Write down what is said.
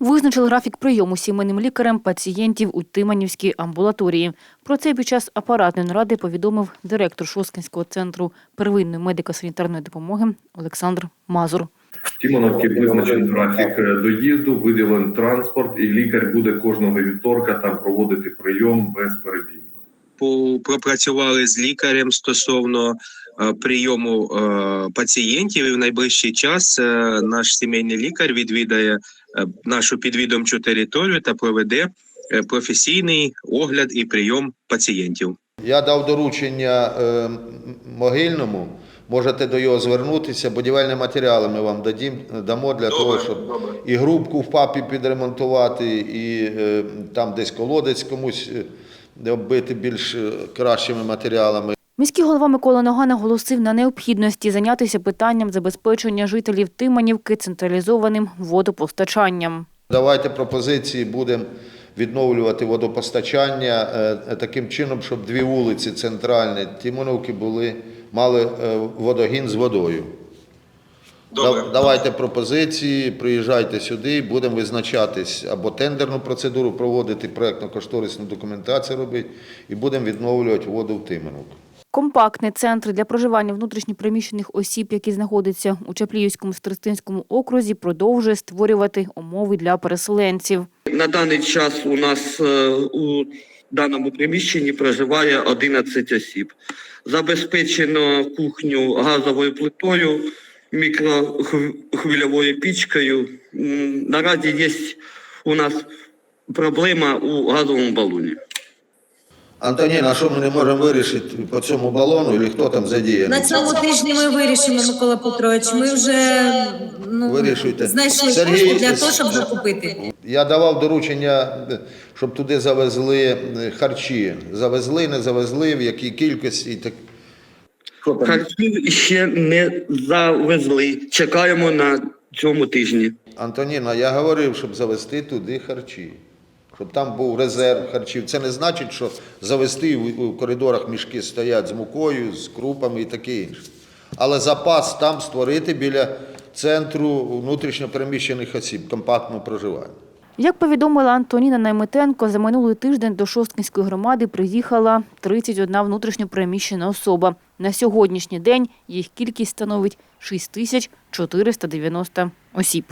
Визначили графік прийому сімейним лікарем пацієнтів у Тиманівській амбулаторії. Про це під час апаратної наради повідомив директор Шосткинського центру первинної медико-санітарної допомоги Олександр Мазур. В Тімоновці визначений графік е, доїзду, виділений транспорт, і лікар буде кожного вівторка там проводити прийом безперебійно. по- пропрацювали з лікарем стосовно прийому е, пацієнтів. І в найближчий час е, наш сімейний лікар відвідає нашу підвідомчу територію та проведе професійний огляд і прийом пацієнтів. Я дав доручення е, могильному. Можете до його звернутися. Будівельні матеріали ми вам дадім, дамо для того, щоб і грубку в папі підремонтувати, і е, там десь колодець комусь е, оббити більш кращими матеріалами. Міський голова Микола Нога наголосив на необхідності зайнятися питанням забезпечення жителів Тиманівки централізованим водопостачанням. Давайте пропозиції будемо відновлювати водопостачання е, таким чином, щоб дві вулиці центральні Тимоновки були, мали е, водогін з водою. Добре. Давайте пропозиції, приїжджайте сюди, будемо визначатись або тендерну процедуру проводити, проєктно-кошторисну документацію робити, і будемо відновлювати воду в Тимоновку. Компактний центр для проживання внутрішньопереміщених осіб, які знаходяться у Чапліївському Старостинському окрузі, продовжує створювати умови для переселенців. На даний час у нас е, у даному приміщенні проживає 11 осіб. Забезпечено кухню газовою плитою, мікрохвильовою пічкою. Наразі є у нас проблема у газовому балоні. Антоніна, що ми не можемо вирішити по цьому балону, і хто там задіяний? На цьому тижні ми вирішимо, Микола Петрович. Ми вже ну, Вирішуйте. знайшли Сергій, кошти для того, щоб закупити. Я давав доручення, щоб туди завезли е, харчі. Завезли, не завезли, в якій кількості. і Так. Харчів ще не завезли. Чекаємо на цьому тижні. Антоніна, я говорив, щоб завезти туди харчі. Щоб там був резерв харчів. Це не значить, що в- у коридорах мішки стоять з мукою, з крупами і таке інше. Але запас там створити біля центру внутрішньопереміщених осіб, компактного проживання. Як повідомила Антоніна Найметенко, за минулий тиждень до Шосткинської громади приїхала 31 внутрішньопереміщена особа. На сьогоднішній день їх кількість становить 6490 осіб.